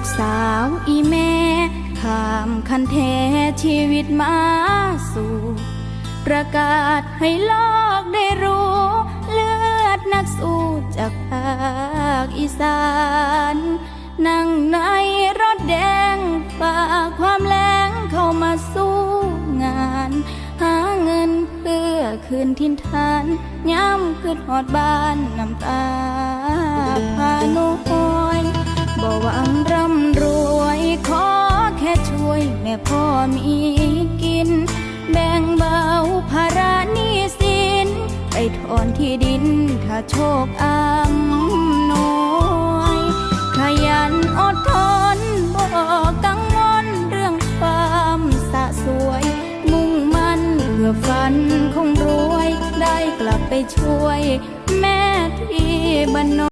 กสาวอีแม่ข้ามคันแท้ชีวิตมาสู่ ประกาศให้โลกได้รู้ เลือดนักสู้จากภาคอีสาน นั่งในรถแดงฝากความแรงเข้ามาสู้งาน หาเงินเพื่อคืนทินทานย้ำคืนหอดบ้านน้ำตาพานุ วยแม่พ่อมีกิน แบ่งเบาภาระนี้สิน ไปถอนที่ดินถ้าโชคอำนวยขยันอดทนบอกกังวลเรื่องความสะสวย มุ่งมั่นเพื่อฝันคงรวย ได้กลับไปช่วยแม่